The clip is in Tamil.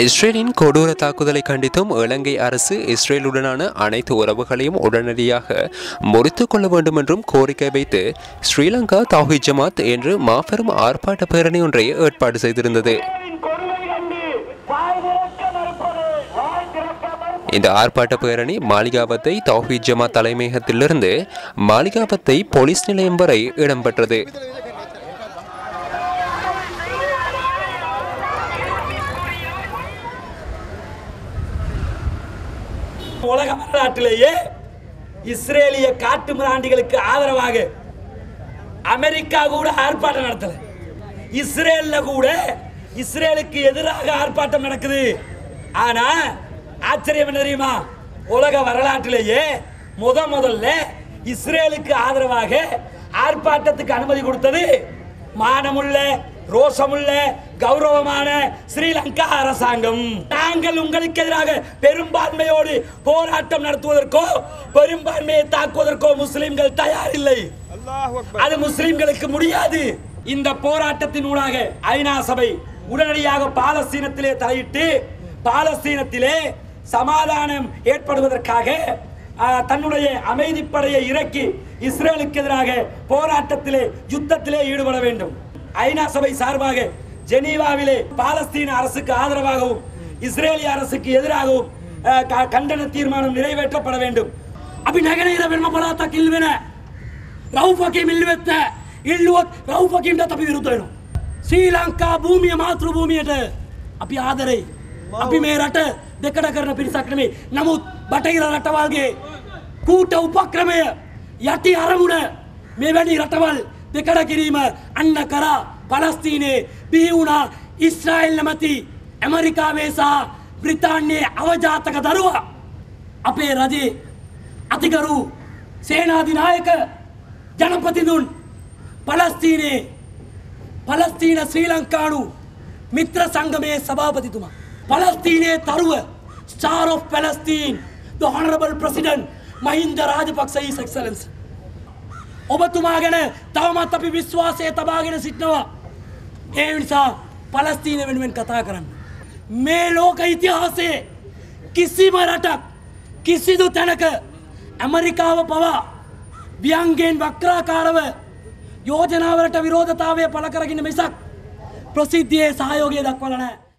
இஸ்ரேலின் கொடூர தாக்குதலை கண்டித்தும் இலங்கை அரசு இஸ்ரேலுடனான அனைத்து உறவுகளையும் உடனடியாக முறித்துக் கொள்ள வேண்டும் என்றும் கோரிக்கை வைத்து ஸ்ரீலங்கா தௌஹித் ஜமாத் என்று மாபெரும் ஆர்ப்பாட்ட பேரணி ஒன்றை ஏற்பாடு செய்திருந்தது. இந்த ஆர்ப்பாட்ட பேரணி மாளிகாவத்தை தௌஹி ஜமாத் தலைமையகத்திலிருந்து மாளிகாவத்தை போலீஸ் நிலையம் வரை இடம்பெற்றது. உலக வரலாற்றிலேயே இஸ்ரேலிய காட்டு மிராண்டிகளுக்கு ஆதரவாக அமெரிக்கா கூட ஆர்ப்பாட்டம் நடத்தல. இஸ்ரேல்ல கூட இஸ்ரேலுக்கு எதிராக ஆர்ப்பாட்டம் நடக்குது. ஆனா ஆச்சரியம் என்ன தெரியுமா? உலக வரலாற்றிலேயே முத முதல்ல இஸ்ரேலுக்கு ஆதரவாக ஆர்ப்பாட்டத்துக்கு அனுமதி கொடுத்தது மானமுள்ள ரோஷமுள்ள கௌரவமான ஸ்ரீலங்கா அரசாங்கம். நாங்கள் உங்களுக்கு எதிராக பெரும்பான்மையோடு போராட்டம் நடத்துவதற்கோ பெரும்பான்மையை தாக்குவதற்கோ முஸ்லிம்கள் தயாரில்லை. அது முஸ்லிம்களுக்கு முடியாது. இந்த போராட்டத்தின் ஊடாக ஐநா சபை உடனடியாக பாலஸ்தீனத்திலே தலையிட்டு பாலஸ்தீனத்திலே சமாதானம் ஏற்படுவதற்காக தன்னுடைய அமைதிப்படையை இறக்கி இஸ்ரேலுக்கு எதிராக போராட்டத்திலே யுத்தத்திலே ஈடுபட வேண்டும். ஐநா சபை சார்பாக ஜெனீவாவிலே பாலஸ்தீன அரசுக்கு ஆதரவாகவும் இஸ்ரேலிய அரசுக்கு எதிராகவும் ஆஹ், க- கண்டன தீர்மானம் நிறைவேற்றப்பட வேண்டும் අපි නැගෙනහිර වෙනම පළාතක් ඉල්වෙන රව්පකේ මිල්වෙත්ත ඉල්ලුවොත් රව්පකින්ටත් අපි විරුද්ධ වෙනවා. ශ්‍රී ලංකා භූමිය මාතෘ භූමියට අපි ආදරෙයි. අපි මේ රට දෙකට කරන පිරිසක් නෙමේ. නමුත් බටහිර රටවල්ගේ කූට උපක්‍රමය යටි අරමුණ මෙවැනි රටවල් දෙකඩ කිරීම අන්න කරා පලස්තීනයේ බිහි වුණා ඉස්රායිල් නැමැති ඇමරිකාවේ සහ බ්‍රිතාන්‍යයේ අවජාතක දරුවා අපේ රජේ අතිගරු සේනාධිනායක ජනපතිදුන් පලස්තීනයේ පලස්තීන ශ්‍රී ලංකානු මිත්‍ර සංගමයේ සභාපතිතුමා. පලස්තීනයේ තරුව star of Palestine the honorable president Mahinda Rajapaksa his excellence. ඔබතුමා ගැන තවමත් අපි විශ්වාසය තබාගෙන සිටිනවා. ඒ නිසා පලස්තීන වෙනුවෙන් කතා කරන්න. මේ ලෝක ඉතිහාසයේ කිසිම රටක් කිසිදු තැනක ඇමරිකාව පවා ව්‍යන්ගෙන් වක්‍රාකාරව යෝජනාවලට විරෝධතාවය පළ කරගෙන මිසක් ප්‍රසිද්ධියේ සහයෝගය දක්වල නැහැ.